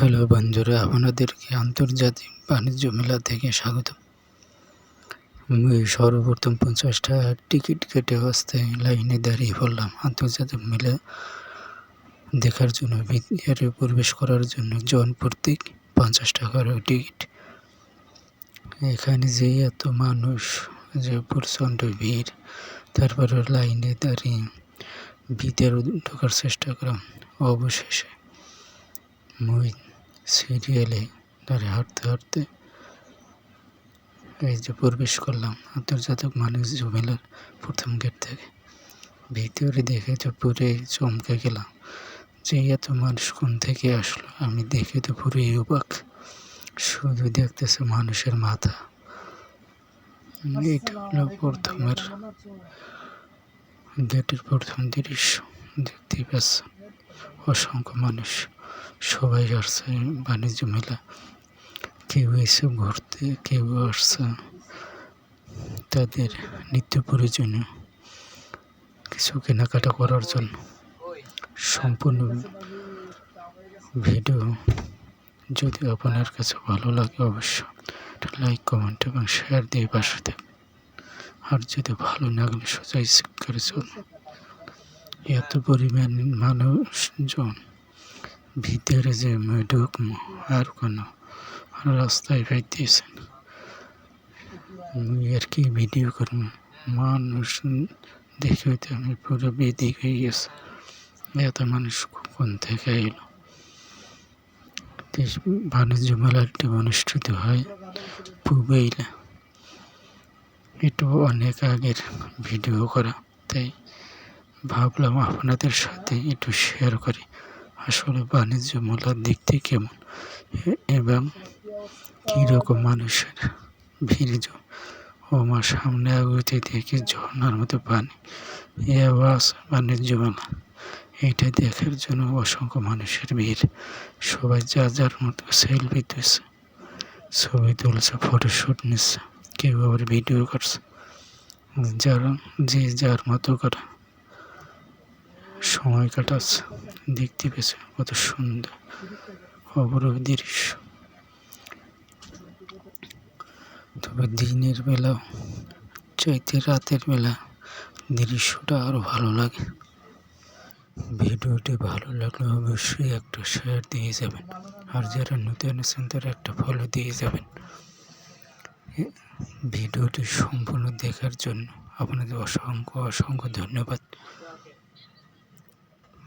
Hello বন্ধুরা, আপনাদেরকে আন্তর্জাতিক বাণিজ্য মেলা থেকে স্বাগত। আমি সর্বপ্রথম পঞ্চাশ টাকার টিকিট কেটে আসতে লাইনে দাঁড়িয়ে পড়লাম। আন্তর্জাতিক মেলা দেখার জন্য ভিতরে প্রবেশ করার জন্য জন প্রত্যেক পঞ্চাশ টাকার টিকিট। এখানে যে এত মানুষ, যে প্রচণ্ড ভিড়, তারপরে লাইনে দাঁড়িয়ে ভিতরে ঢোকার চেষ্টা করলাম। অবশেষে সিরিয়ালে ধরে হাঁটতে হাঁটতে এই যে প্রবেশ করলাম আন্তর্জাতিক বাণিজ্য মেলার প্রথম গেট থেকে। ভিতরে দেখে তো পুরে চমকে গেলাম যে এত মানুষ কোন থেকে আসলো? আমি দেখে তো পুরোই অবাক। শুধু দেখতেছে মানুষের মাথা। এটা হলো প্রথমের গেটের প্রথম দৃশ্য। দেখতেই পাচ্ছেন অসংখ্য মানুষ। সবাই আসছে, বাণিজ্য মেলা। কেউ এসে ঘুরতে কেউ আসছে। তাদের নিত্য প্রয়োজনীয় কিছু কেনাকাটা করার জন্য। সম্পূর্ণ ভিডিও যদি আপনার কাছে ভালো লাগে অবশ্য লাইক, কমেন্ট এবং শেয়ার দিয়ে পাশে আর যদি ভালো না লাগলে সোজাই স্কিপ করে চলুন এত পরিমাণ মানুষজন ভিতরে যে ঢুকবো আর কোনো রাস্তায় পাইতেছেন আর কি ভিডিও করব মানুষ দেখে হইতে আমি পুরো বেদিক হয়ে গেছে। এত মানুষ কোন থেকে এলো? বাণিজ্য মেলাটি অনুষ্ঠিত হয় পুবেইলে। একটু অনেক আগের ভিডিও করা, তাই ভাবলাম আপনাদের সাথে একটু শেয়ার করি। আসলে বাণিজ্য মেলার দেখতে কেমন? এবং কীরকম মানুষের ভিড় ও আমার সামনে আগুতে দেখি ঝর্নার মতো পানি। এ আওয়াজ বাণিজ্য মেলা। এইটা দেখার জন্য অসংখ্য মানুষের ভিড়। সবাই যা যার মতো সেলফি তুলছে। ছবি তুলছে ফটোশ্যুট নিচ্ছে। কেউ আবার ভিডিও করছে। যারা যে যার মতো করে। সময় কাটাচ্ছে। দেখতে পেয়েছে কত সুন্দর অপরূপ দৃশ্য। তবে দিনের বেলা চাইতে রাতের বেলা দৃশ্যটা আরও ভালো লাগে। ভিডিওটি ভালো লাগলে অবশ্যই একটা শেয়ার দিয়ে যাবেন। আর যারা নতুন আছেন, তারা একটা ফলো দিয়ে যাবেন। ভিডিওটি সম্পূর্ণ দেখার জন্য আপনাদের অসংখ্য অসংখ্য ধন্যবাদ।